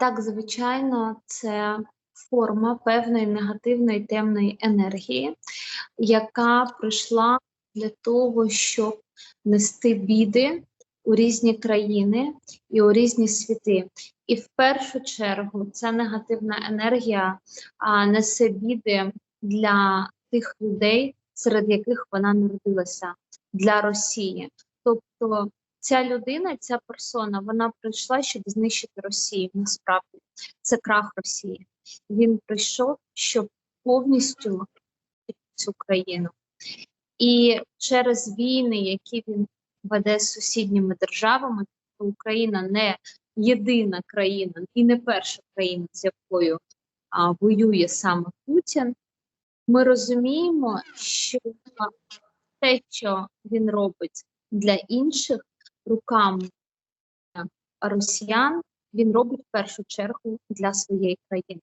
Так, звичайно, це форма певної негативної темної енергії, яка прийшла для того, щоб нести біди у різні країни і у різні світи. І в першу чергу ця негативна енергія несе біди для тих людей, серед яких вона народилася, для Росії. Тобто ця людина, ця персона, вона прийшла, щоб знищити Росію. Насправді це крах Росії. Він прийшов, щоб повністю цю країну. І через війни, які він веде з сусідніми державами, Україна не єдина країна і не перша країна, з якою а, воює саме Путін. Ми розуміємо, що те, що він робить для інших руками росіян, він робить в першу чергу для своєї країни.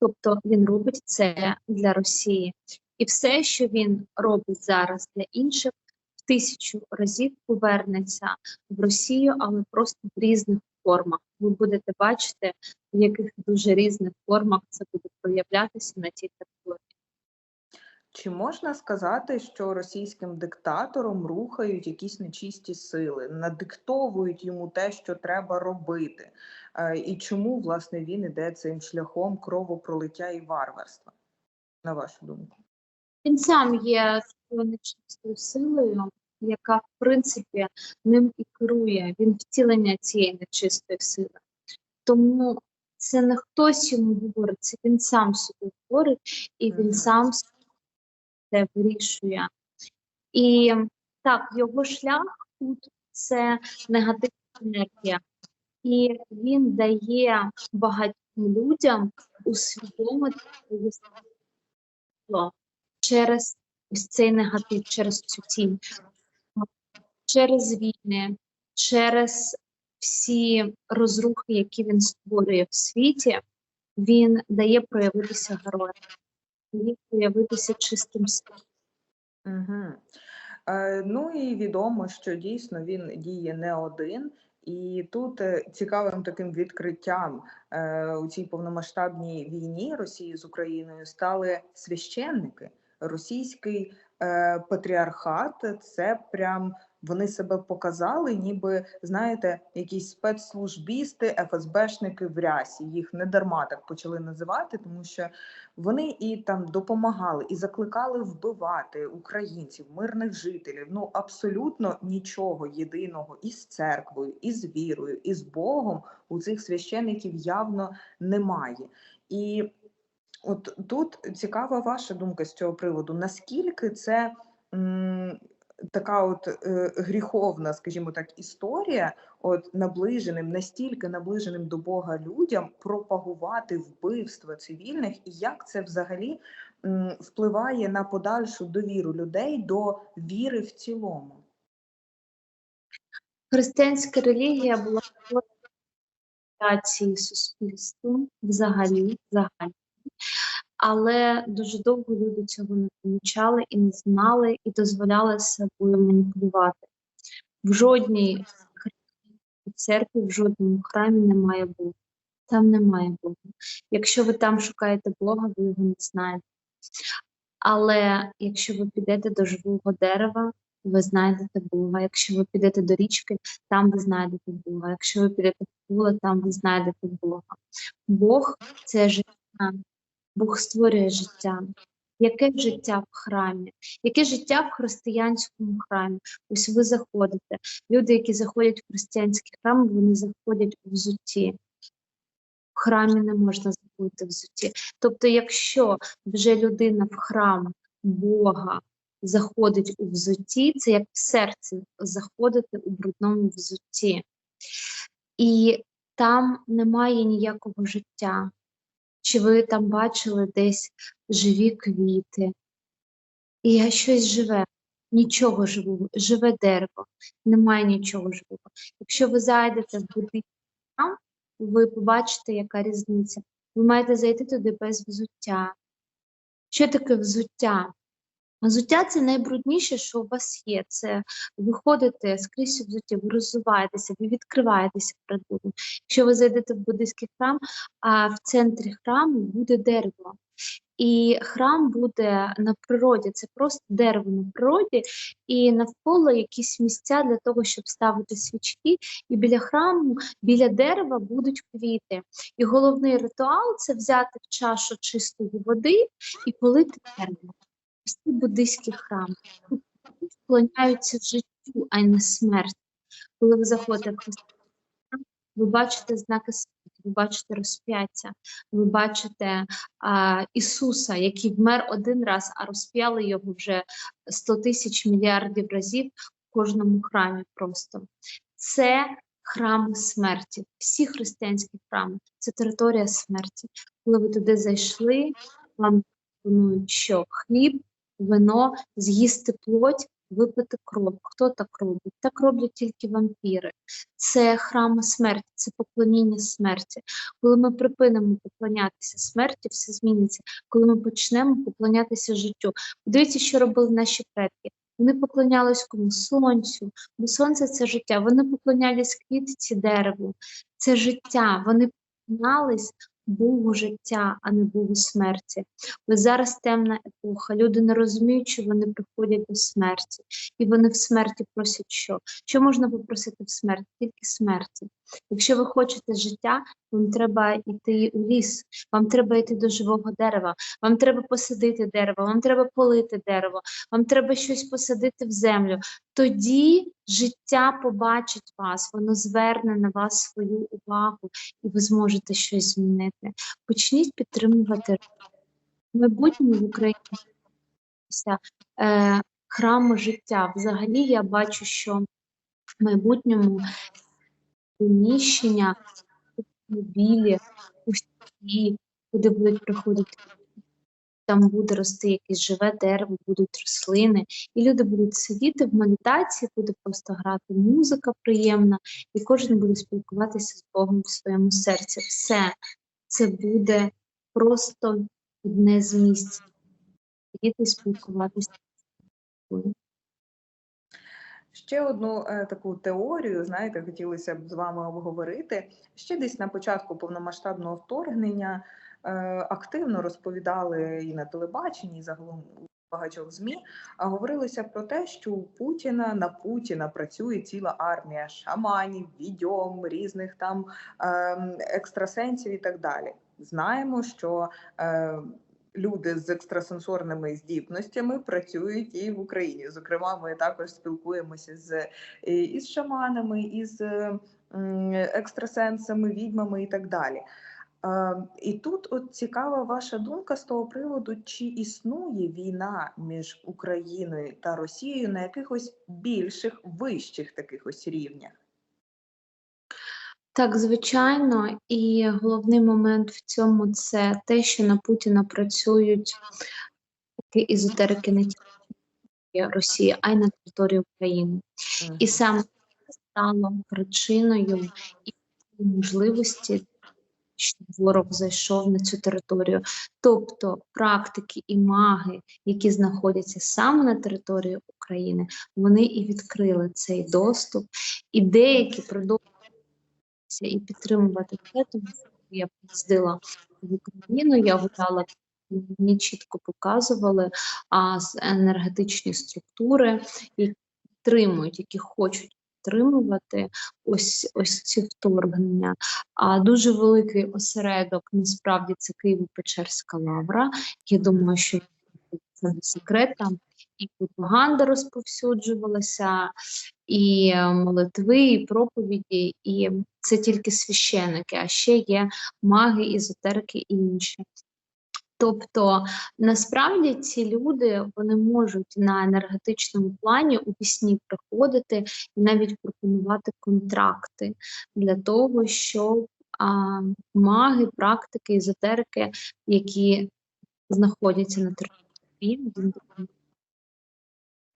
Тобто він робить це для Росії. І все, що він робить зараз для інших, в тисячу разів повернеться в Росію, але просто в різних формах. Ви будете бачити, в яких дуже різних формах це буде проявлятися на тій території. Чи можна сказати, що російським диктатором рухають якісь нечисті сили, надиктовують йому те, що треба робити? Е, І чому власне він іде цим шляхом кровопролиття і варварства? На вашу думку? Він сам є нечистою силою, яка в принципі ним і керує. Він втілення цієї нечистої сили. Тому це не хтось йому говорить, це він сам собі говорить, і він сам це вирішує. І так, його шлях тут це негативна енергія, і він дає багатьом людям усвідомити через цей негатив, через цю тінь, через війни, через всі розрухи, які він створює в світі, він дає проявитися героям, дає чистим. Угу. Ну і відомо, що дійсно він діє не один. І тут е, цікавим таким відкриттям е, у цій повномасштабній війні Росії з Україною стали священники. Російський патріархат це прям вони себе показали, ніби знаєте, якісь спецслужбісти, ФСБшники в рясі. Їх не дарма так почали називати, тому що вони і там допомагали і закликали вбивати українців, мирних жителів. Ну абсолютно нічого єдиного із церквою, із вірою, із Богом у цих священиків явно немає. І от тут цікава ваша думка з цього приводу. Наскільки це така от е, гріховна, скажімо так, історія, от наближеним, настільки наближеним до Бога людям пропагувати вбивства цивільних, і як це взагалі м, впливає на подальшу довіру людей до віри в цілому? Християнська релігія була створена суспільством взагалі, загально. Але дуже довго люди цього не помічали і не знали, і дозволяли собою маніпулювати. В жодній церкві, в жодному храмі немає Бога. Там немає Бога. Якщо ви там шукаєте Бога, ви його не знаєте. Але якщо ви підете до живого дерева, ви знайдете Бога. Якщо ви підете до річки, там ви знайдете Бога. Якщо ви підете в поле, там ви знайдете Бога. Бог це життя. Бог створює життя. Яке життя в храмі? Яке життя в християнському храмі? Ось ви заходите. Люди, які заходять в християнські храми, вони заходять у взутті. В храмі не можна заходити в взутті. Тобто, якщо вже людина в храм Бога заходить у взутті, це як в серце заходити у брудному взутті. І там немає ніякого життя. Чи ви там бачили десь живі квіти? І я щось живе, нічого живого, живе дерево, немає нічого живого. Якщо ви зайдете в будинок, ви побачите, яка різниця. Ви маєте зайти туди без взуття. Що таке взуття? Взуття це найбрудніше, що у вас є. Це ви ходите скрізь у взутті, ви розвиваєтеся, ви відкриваєтеся перед Богом. Якщо ви зайдете в буддийський храм, а в центрі храму буде дерево. І храм буде на природі, це просто дерево на природі, і навколо якісь місця для того, щоб ставити свічки. І біля храму, біля дерева будуть квіти. І головний ритуал це взяти в чашу чистої води і полити дерево. Ось це буддийський храм. Тут вклоняються життю, а не смерті. Коли ви заходите в храм, ви бачите знаки смерті, ви бачите розп'яття, ви бачите а, Ісуса, який вмер один раз, а розп'яли його вже 100 тисяч мільярдів разів в кожному храмі просто. Це храми смерті. Всі християнські храми це територія смерті. Коли ви туди зайшли, вам пропонують що хліб, вино, з'їсти плоть, випити кров. Хто так робить? Так роблять тільки вампіри. Це храми смерті, це поклоніння смерті. Коли ми припинимо поклонятися смерті, все зміниться. Коли ми почнемо поклонятися життю. Подивіться, що робили наші предки. Вони поклонялись кому сонцю, бо сонце це життя. Вони поклонялись квітці дереву, це життя. Вони поклонялись Богу життя, а не Богу смерті. Ось зараз темна епоха. Люди не розуміють, що вони приходять до смерті, і вони в смерті просять що? Що можна попросити в смерті? Тільки смерті. Якщо ви хочете життя, вам треба йти у ліс, вам треба йти до живого дерева, вам треба посадити дерево, вам треба полити дерево, вам треба щось посадити в землю. Тоді життя побачить вас, воно зверне на вас свою увагу, і ви зможете щось змінити. Почніть підтримувати в майбутньому в Україні е, храму життя. Взагалі я бачу, що в майбутньому приміщення білі, пусті, куди будуть приходити. Там буде рости якесь живе дерево, будуть рослини, і люди будуть сидіти в медитації, буде просто грати музика приємна, і кожен буде спілкуватися з Богом в своєму серці. Все це буде просто одне з місць. Сидіти спілкуватися. з Богом. Ще одну е, таку теорію, знаєте, хотілося б з вами обговорити. Ще десь на початку повномасштабного вторгнення е, активно розповідали і на телебаченні, і загалом у багатьох змі, а говорилося про те, що у Путіна на Путіна працює ціла армія шаманів, відьом, різних там е, екстрасенсів і так далі. Знаємо, що е, люди з екстрасенсорними здібностями працюють і в Україні. Зокрема, ми також спілкуємося з із шаманами, із е, екстрасенсами, відьмами і так далі. Е, І тут от цікава ваша думка з того приводу, чи існує війна між Україною та Росією на якихось більших вищих таких ось рівнях? Так, звичайно, і головний момент в цьому це те, що на Путіна працюють такі езотерики не тільки Росії, а й на території України. І саме це стало причиною і можливості, що ворог зайшов на цю територію. Тобто практики і маги, які знаходяться саме на території України, вони і відкрили цей доступ, і деякі продовжують і підтримувати тому я приїздила в Україну, я гуляла, мені чітко показували а, енергетичні структури, які підтримують, які хочуть підтримувати ось ось ці вторгнення. А дуже великий осередок насправді це Києво-Печерська лавра. Я думаю, що це не секрет там. І пропаганда розповсюджувалася, і молитви, і проповіді, і це тільки священики, а ще є маги, езотерики і інші. Тобто насправді ці люди вони можуть на енергетичному плані у пісні приходити і навіть пропонувати контракти для того, щоб а, маги, практики, езотерики, які знаходяться на території, virgem